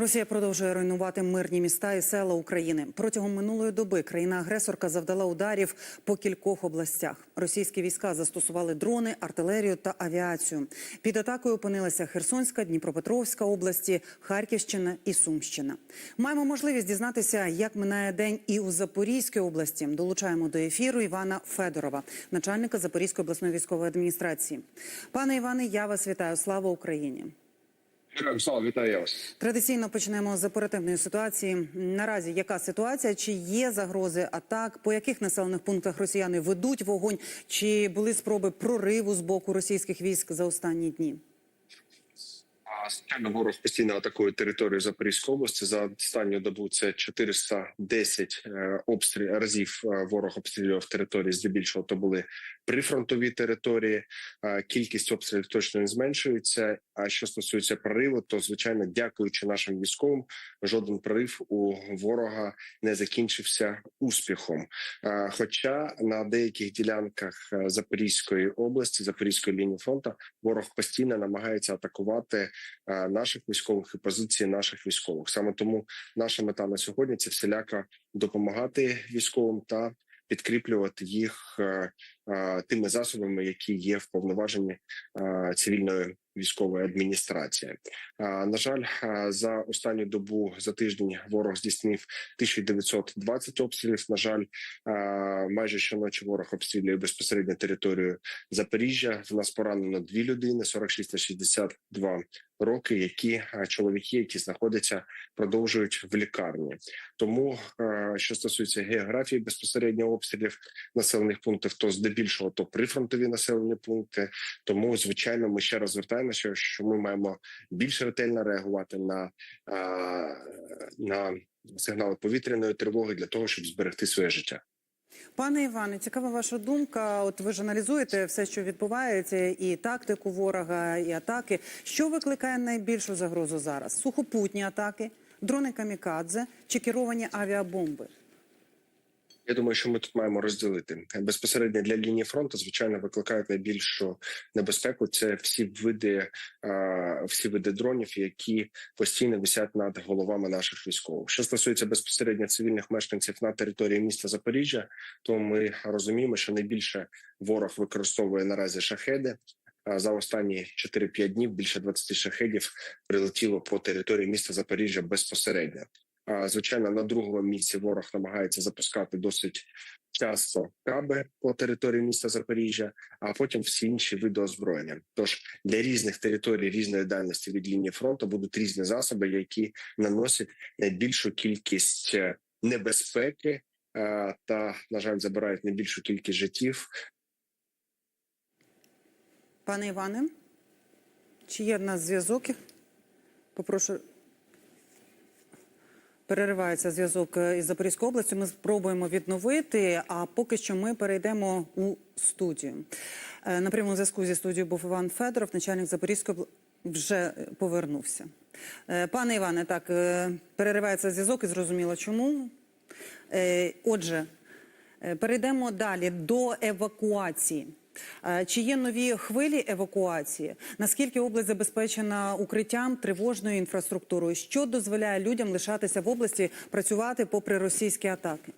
Росія продовжує руйнувати мирні міста і села України. Протягом минулої доби країна-агресорка завдала ударів по кількох областях. Російські війська застосували дрони, артилерію та авіацію. Під атакою опинилася Херсонська, Дніпропетровська області, Харківщина і Сумщина. Маємо можливість дізнатися, як минає день і у Запорізькій області. Долучаємо до ефіру Івана Федорова, начальника Запорізької обласної військової адміністрації. Пане Іване, я вас вітаю. Слава Україні! Слава, вітаю вас. Традиційно почнемо з оперативної ситуації. Наразі яка ситуація? Чи є загрози атак? По яких населених пунктах росіяни ведуть вогонь? Чи були спроби прориву з боку російських військ за останні дні? Звичайно, ворог постійно атакує територію Запорізької області. За останню добу це 410 е, обстріл разів. е, Ворог обстрілював території. Здебільшого то були прифронтові території. Кількість обстрілів точно не зменшується. А що стосується прориву, то звичайно, дякуючи нашим військовим, жоден прорив у ворога не закінчився успіхом. Хоча на деяких ділянках е, Запорізької області, Запорізької лінії фронту, ворог постійно намагається атакувати е, наших військових і позиції наших військових. Саме тому наша мета на сьогодні це всіляко допомагати військовим та підкріплювати їх е, е, тими засобами, які є в повноваженні е, цивільної військової адміністрації. На жаль, за останню добу за тиждень ворог здійснив 1920 обстрілів. На жаль, майже щоночі ворог обстрілює безпосередньо територію Запоріжжя. В нас поранено дві людини 46 та 62 роки, які чоловіки, які знаходяться, продовжують в лікарні. Тому що стосується географії безпосередньо обстрілів населених пунктів, то здебільшого то прифронтові населені пункти. Тому звичайно, ми ще раз звертаємося, що ми маємо більш ретельно реагувати на, на сигнали повітряної тривоги для того, щоб зберегти своє життя. Пане Іване, цікава ваша думка. От ви ж аналізуєте все, що відбувається, і тактику ворога, і атаки. Що викликає найбільшу загрозу зараз? Сухопутні атаки, дрони камікадзе чи керовані авіабомби? Я думаю, що ми тут маємо розділити безпосередньо для лінії фронту. Звичайно, викликають найбільшу небезпеку. Це всі види, всі види дронів, які постійно висять над головами наших військових. Що стосується безпосередньо цивільних мешканців на території міста Запоріжжя, то ми розуміємо, що найбільше ворог використовує наразі шахеди. За останні 4-5 днів більше 20 шахедів прилетіло по території міста Запоріжжя безпосередньо. Звичайно, на другому місці ворог намагається запускати досить часто каби по території міста Запоріжжя, а потім всі інші види озброєння. Тож для різних територій різної дальності від лінії фронту будуть різні засоби, які наносять найбільшу кількість е, небезпеки е, та, на жаль, забирають найбільшу кількість життів. Пане Іване, чи є в нас зв'язок? Попрошу. Переривається зв'язок е, із Запорізькою областю. Ми спробуємо відновити. А поки що ми перейдемо у студію. Е, На прямому зв'язку зі студією був Іван Федоров, начальник Запорізької вже повернувся. Е, Пане Іване, так переривається зв'язок і зрозуміло чому. Отже, перейдемо далі до евакуації. Е, Чи є нові хвилі евакуації? Наскільки область забезпечена укриттям, тривожною інфраструктурою? Що дозволяє людям лишатися в області, працювати попри російські атаки?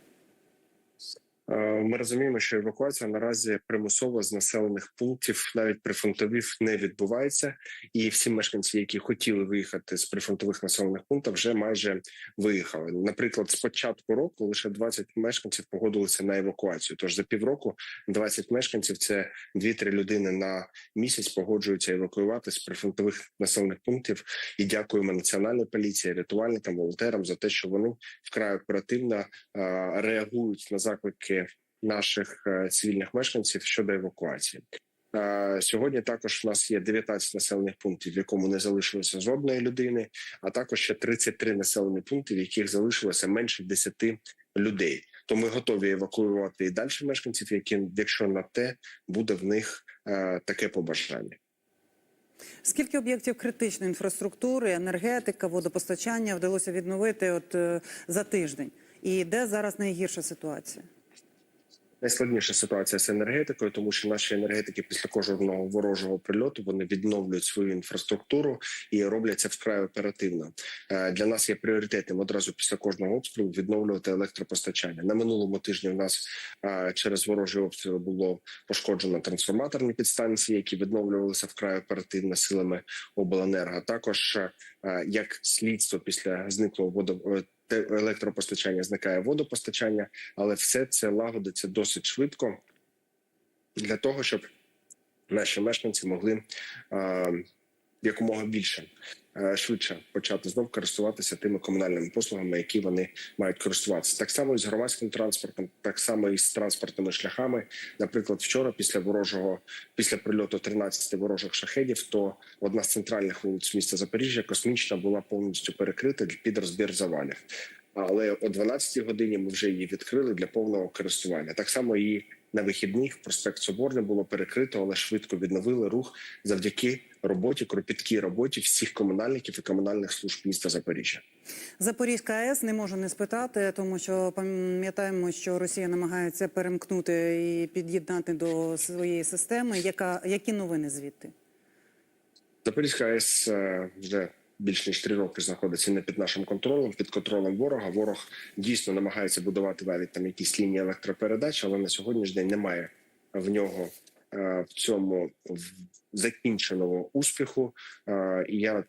Е, Ми розуміємо, що евакуація наразі примусово з населених пунктів, навіть прифронтових, не відбувається, і всі мешканці, які хотіли виїхати з прифронтових населених пунктів, вже майже виїхали. Наприклад, з початку року лише 20 мешканців погодилися на евакуацію. Тож за півроку 20 мешканців це 2-3 людини на місяць погоджуються евакуювати з прифронтових населених пунктів. І дякуємо національній поліції, рятувальникам, волонтерам за те, що вони вкрай оперативно е, реагують на заклики наших е, цивільних мешканців щодо евакуації. Е, Сьогодні також в нас є 19 населених пунктів, в якому не залишилося жодної людини, а також ще 33 населені пункти, в яких залишилося менше 10 людей. То ми готові евакуювати і далі мешканців, які, якщо на те буде в них е, таке побажання. Скільки об'єктів критичної інфраструктури, енергетика, водопостачання вдалося відновити от за тиждень? І де зараз найгірша ситуація? Найскладніша ситуація з енергетикою, тому що наші енергетики після кожного ворожого прильоту вони відновлюють свою інфраструктуру і роблять це вкрай оперативно. Е, Для нас є пріоритетним одразу після кожного обстрілу відновлювати електропостачання. На минулому тижні в нас е, через ворожі обстріли було пошкоджено трансформаторні підстанції, які відновлювалися вкрай оперативно силами обленерго. Також е, як слідство після зниклого водо е, електропостачання зникає водопостачання, але все це лагодиться досить швидко для того, щоб наші мешканці могли е, якомога більше е, швидше почати знов користуватися тими комунальними послугами, які вони мають користуватися. Так само і з громадським транспортом, так само і з транспортними шляхами. Наприклад, вчора, після ворожого, після прильоту 13 ворожих шахедів, то одна з центральних вулиць міста Запоріжжя, космічна, була повністю перекрита під розбір завалів. Але о 12 годині ми вже її відкрили для повного користування. Так само і на вихідних проспект Соборний було перекрито, але швидко відновили рух завдяки роботі, кропіткій роботі всіх комунальників і комунальних служб міста Запоріжжя. Запорізька АЕС не можу не спитати, тому що пам'ятаємо, що Росія намагається перемкнути і під'єднати до своєї системи. Яка які новини звідти? Запорізька АЕС е, вже більш ніж три роки знаходиться не під нашим контролем, під контролем ворога. Ворог дійсно намагається будувати навіть там якісь лінії електропередач, але на сьогоднішній день немає в нього в цьому закінченого успіху. Е, І я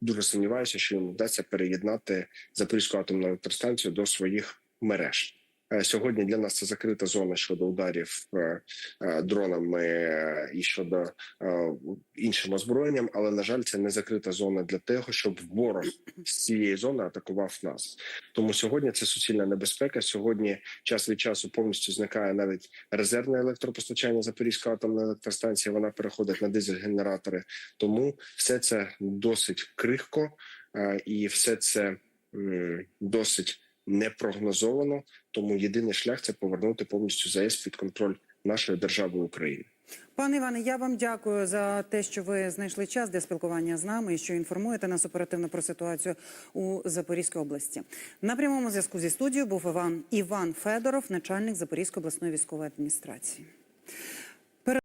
дуже сумніваюся, що їм вдасться переєднати Запорізьку атомну електростанцію до своїх мереж. Е, Сьогодні для нас це закрита зона щодо ударів е, е, дронами і щодо іншим озброєнням, але на жаль, це не закрита зона для того, щоб ворог з цієї зони атакував нас. Тому сьогодні це суцільна небезпека. Сьогодні час від часу повністю зникає навіть резервне електропостачання Запорізької атомної електростанції. Вона переходить на дизель-генератори. Тому все це досить крихко і все це м, досить непрогнозовано. Тому єдиний шлях це повернути повністю ЗАЕС під контроль нашої держави України. Пане Іване, я вам дякую за те, що ви знайшли час для спілкування з нами і що інформуєте нас оперативно про ситуацію у Запорізькій області. На прямому зв'язку зі студією був Іван Іван Федоров, начальник Запорізької обласної військової адміністрації.